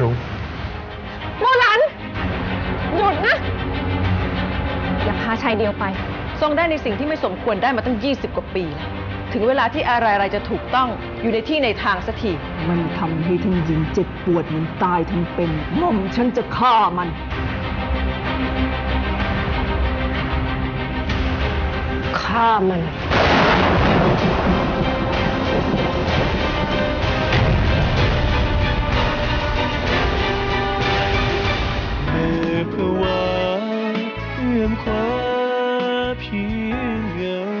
ครู โมลัน หยุดนะ อย่าพาชายเดียวไป ทรงได้ในสิ่งที่ไม่สมควรได้มาตั้ง 20 กว่าปีแล้ว ถึงเวลาที่อะไรๆจะถูกต้องอยู่ในที่ในทางสักที มันทำให้ทั้งหญิงเจ็บปวดเหมือนตายทั้งเป็นม่อมฉันจะฆ่ามัน ฆ่ามัน 平原。